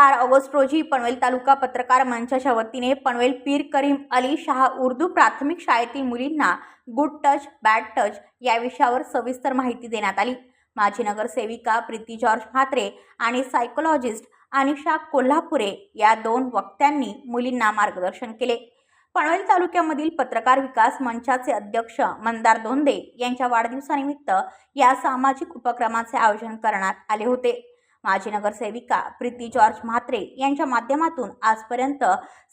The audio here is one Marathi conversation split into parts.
चार ऑगस्ट रोजी पनवेल तालुका पत्रकार मंचाच्या वतीने पनवेल पीर करीम अली शाह उर्दू प्राथमिक शाळेतील मुलींना गुड टच बॅड टच या विषयावर सविस्तर माहिती देण्यात आली. माजी नगरसेविका प्रीती जॉर्ज म्हात्रे आणि सायकोलॉजिस्ट अनिशा कोल्हापुरे या दोन वक्त्यांनी मुलींना मार्गदर्शन केले. पनवेल तालुक्यामधील पत्रकार विकास मंचाचे अध्यक्ष मंदार दोंदे यांच्या वाढदिवसानिमित्त या सामाजिक उपक्रमाचे आयोजन करण्यात आले होते. माजी नगरसेविका प्रीती जॉर्ज म्हात्रे यांच्या माध्यमातून आजपर्यंत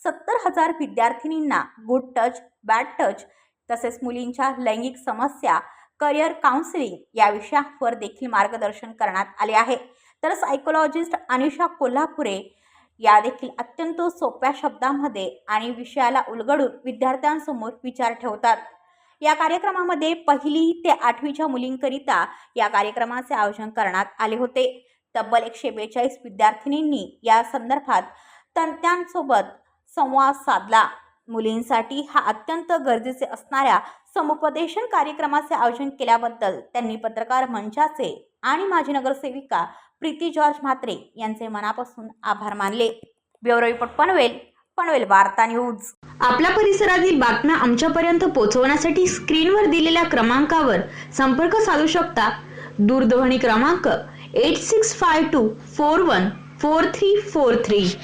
सत्तर हजार विद्यार्थिनींना गुड टच बॅड टच तसेच मुलींच्या लैंगिक समस्या करिअर काउन्सिलिंग या विषयावर देखील मार्गदर्शन करण्यात आले आहे. तर सायकोलॉजिस्ट अनिशा कोल्हापुरे या देखील अत्यंत सोप्या शब्दांमध्ये आणि विषयाला उलगडून विद्यार्थ्यांसमोर विचार ठेवतात. या कार्यक्रमामध्ये पहिली ते आठवीच्या मुलींकरिता या कार्यक्रमाचे आयोजन करण्यात आले होते. तब्बल एकशे बेचाळीस विद्यार्थिनींनी या संदर्भात तंत्यांसोबत संवाद साधला. मुलींसाठी हा अत्यंत गरजेचे असणाऱ्या समुपदेशन कार्यक्रमाचे आयोजन केल्याबद्दल त्यांनी पत्रकार मंचाचे आणि माजी नगरसेविका प्रीती जॉर्ज म्हात्रे यांचे मनापासून आभार मानले. ब्युरो रिपोर्ट पनवेल पनवेल वार्ता न्यूज. आपल्या परिसरातील बातम्या आमच्यापर्यंत पोहोचवण्यासाठी स्क्रीनवर दिलेल्या क्रमांकावर संपर्क साधू शकता. दूरध्वनी क्रमांक 8652